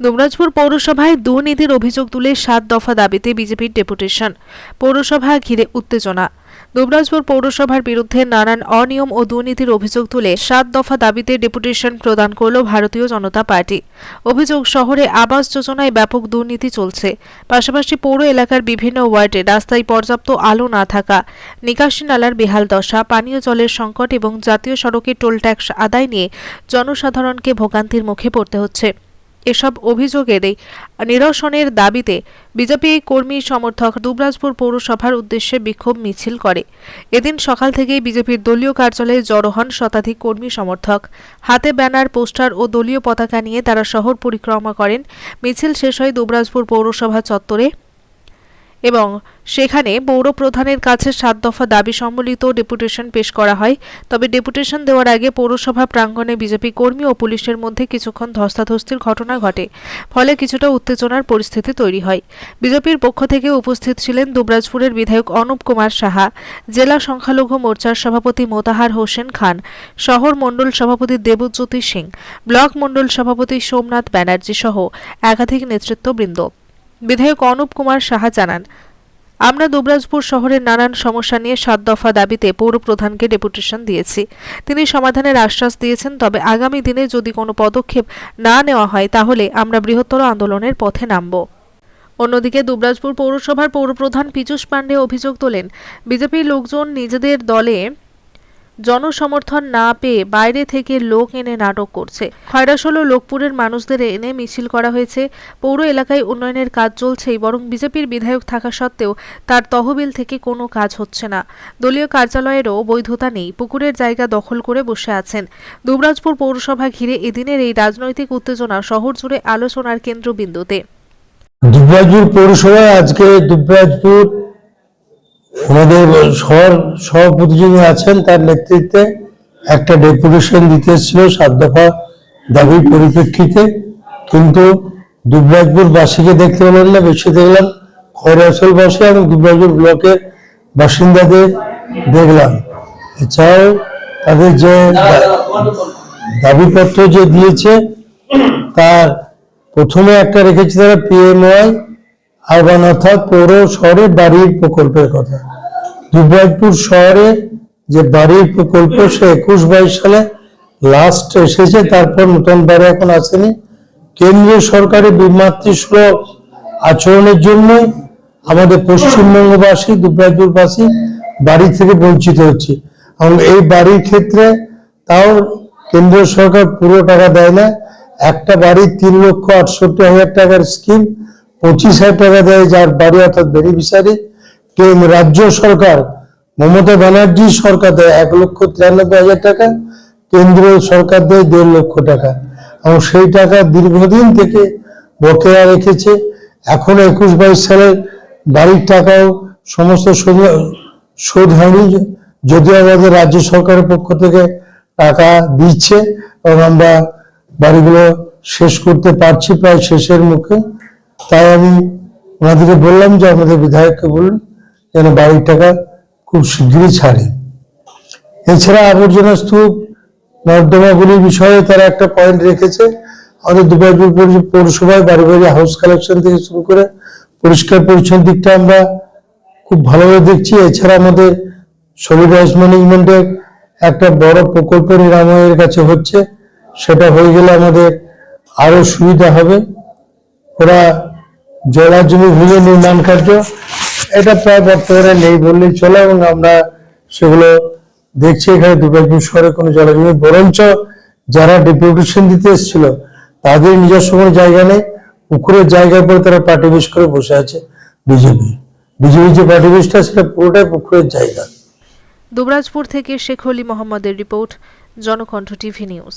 দুবরাজপুর পৌরসভায় দুর্নীতির অভিযোগ তুলে সাত দফা দাবিতে বিজেপির ডেপুটেশন। পৌরসভা ঘিরে উত্তেজনা। দুবরাজপুর পৌরসভার বিরুদ্ধে নানান অনিয়ম ও দুর্নীতির অভিযোগ তুলে সাত দফা দাবিতে ডেপুটেশন প্রদান করল ভারতীয় জনতা পার্টি। অভিযোগ, শহরে আবাস যোজনায় ব্যাপক দুর্নীতি চলছে। পাশাপাশি পৌর এলাকার বিভিন্ন ওয়ার্ডে রাস্তায় পর্যাপ্ত আলো না থাকা, নিকাশি নালার বেহাল দশা, পানীয় জলের সংকট এবং জাতীয় সড়কে টোল ট্যাক্স আদায় নিয়ে জনসাধারণকে ভোগান্তির মুখে পড়তে হচ্ছে। এসব অভিযোগের নিরসনের দাবিতে বিজেপি কর্মী সমর্থক দুবরাজপুর পৌরসভার উদ্দেশ্যে বিক্ষোভ মিছিল করে। এদিন সকাল থেকেই বিজেপির দলীয় কার্যালয়ে জড়ো হন শতাধিক কর্মী সমর্থক। হাতে ব্যানার, পোস্টার ও দলীয় পতাকা নিয়ে তারা শহর পরিক্রমা করেন। মিছিল শেষ হয় দুবরাজপুর পৌরসভা চত্বরে। এবং সেখানে পৌর প্রধানের কাছে সাত দফা দাবি সম্বলিত ডেপুটেশন পেশ করা হয়। তবে ডেপুটেশন দেওয়ার আগে পৌরসভা প্রাঙ্গণে বিজেপি কর্মী ও পুলিশের মধ্যে কিছুক্ষণ ধস্তাধস্তির ঘটনা ঘটে, ফলে কিছুটা উত্তেজনার পরিস্থিতি তৈরি হয়। বিজেপির পক্ষ থেকে উপস্থিত ছিলেন দুবরাজপুরের বিধায়ক অনুপ কুমার সাহা, জেলা সংখ্যালঘু মোর্চার সভাপতি মোতাহার হোসেন খান, শহর মণ্ডল সভাপতি দেবজ্যোতি সিং, ব্লক মণ্ডল সভাপতি সোমনাথ ব্যানার্জি সহ একাধিক নেতৃত্ববৃন্দ। বিধায়ক অনুপ কুমার সাহা জানান, আমরা দুবরাজপুর শহরের নানান সমস্যা নিয়ে সাত দফা দাবিতে পৌর প্রধানকে ডেপুটেশন দিয়েছি। তিনি সমাধানের আশ্বাস দিয়েছেন, তবে আগামী দিনে যদি কোনো পদক্ষেপ না নেওয়া হয়, তাহলে আমরা বৃহত্তর আন্দোলনের পথে নামব। অন্যদিকে দুবরাজপুর পৌরসভার পৌরপ্রধান পীযূষ পাণ্ডে অভিযোগ তোলেন, বিজেপির লোকজন নিজেদের দলে জনসমর্থন না পেয়ে বাইরে থেকে লোক এনে নাটক করছে। খয়রাসোল লোকপুরের মানুষদের এনে মিছিল করা হয়েছে। পৌর এলাকায় উন্নয়নের কাজ চলছেই, বরং বিজেপির বিধায়ক থাকা সত্ত্বেও তার তহবিল থেকে কোনো কাজ হচ্ছে না। দলীয় কার্যালয়েরও বৈধতা নেই, পুকুরের জায়গা দখল করে বসে আছেন। দুবরাজপুর পৌরসভা ঘিরে এদিনের এই রাজনৈতিক উত্তেজনা শহর জুড়ে আলোচনার কেন্দ্রবিন্দুতে। দুবরাজপুর পৌরসভায় আজকে দুবরাজপুর আমাদের শহর সভাপতি যিনি আছেন, তার নেতৃত্বে একটা ডেপুটেশন দিতে এসেছিল সাত দফা দাবির পরিপ্রেক্ষিতে। কিন্তু দুবরাজপুর বাসীকে দেখতে পেলাম না বেশি দেখলাম খয়রাসল বাসী এবং দুবরাজপুর ব্লকের বাসিন্দাদের দেখলাম। এছাড়াও তাদের যে দাবিপত্র যে দিয়েছে, তার প্রথমে একটা রেখেছে তারা পিএমওয়াই আরবান অর্থাৎ পৌর শহরে বাড়ির প্রকল্পের কথা। দুবরাজপুর শহরে যে বাড়ির প্রকল্প, সে একুশ বাইশ সালে লাস্ট এসেছে, তারপর নতুন বাড়ি এখন আসেনি। কেন্দ্রীয় সরকারের বিমাতৃসুলভ আচরণের জন্য আমাদের পশ্চিমবঙ্গবাসী দুবরাজপুরবাসী বাড়ি থেকে বঞ্চিত হচ্ছে। এবং এই বাড়ির ক্ষেত্রে তাও কেন্দ্রীয় সরকার পুরো টাকা দেয় না। একটা বাড়ি তিন লক্ষ আটষট্টি হাজার টাকার স্কিম পঁচিশ হাজার টাকা দেয়, যার বাড়ি অর্থাৎ বেনিফিসারি রাজ্য সরকার, মমতা ব্যানার্জি সরকার দেয় এক লক্ষ তিরানব্বই হাজার টাকা, কেন্দ্রীয় সরকার দেয় দেড় লক্ষ টাকা। এবং সেই টাকা দীর্ঘদিন থেকে বকেয়া রেখেছে। এখন একুশ বাইশ সালের বাড়ির টাকাও সমস্ত শোধ- হয়নি। যদিও আমাদের রাজ্য সরকারের পক্ষ থেকে টাকা দিচ্ছে, এবং আমরা বাড়িগুলো শেষ করতে পারছি প্রায় শেষের মুখে। তাই আমি ওনাদেরকে বললাম যে আমাদের বিধায়ককে বলুন, যেন বাড়ির টাকা খুব শীঘ্রই ছাড়ে। এছাড়া আবর্জনা স্তূপ নর্দমাগুলির বিষয়ে তারা একটা পয়েন্ট রেখেছে। আমাদের দুবাইপুর পৌর- পৌরসভায় বাড়ি বাড়ি হাউস কালেকশন থেকে শুরু করে পরিষ্কার পরিচ্ছন্ন দিকটা আমরা খুব ভালোভাবে দেখছি। এছাড়া আমাদের সলিড ওয়েস্ট ম্যানেজমেন্টের একটা বড় প্রকল্প নিরাময়ের কাছে হচ্ছে। সেটা হয়ে গেলে আমাদের আরও সুবিধা হবে। ওরা জলা জমি ভেঙে নির্মাণ কার্য, এটা প্রায় বর্তমানে নেই বললেই চলে এবং আমরা সেগুলো দেখছি। এখানে দুর্গাপুর শহরে কোনো জলাজমি বরঞ্চ যারা ডেপুটেশন দিতে এসেছিল, তাদের নিজস্ব কোনো জায়গা নেই। পুকুরের জায়গার পরে তারা পার্টি করে বসে আছে বিজেপি। বিজেপি যে পার্টি বেশটা সেটা পুরোটাই পুকুরের জায়গা। দুবরাজপুর থেকে শেখ মোহাম্মদের রিপোর্ট, জনকণ্ঠ টিভি নিউজ।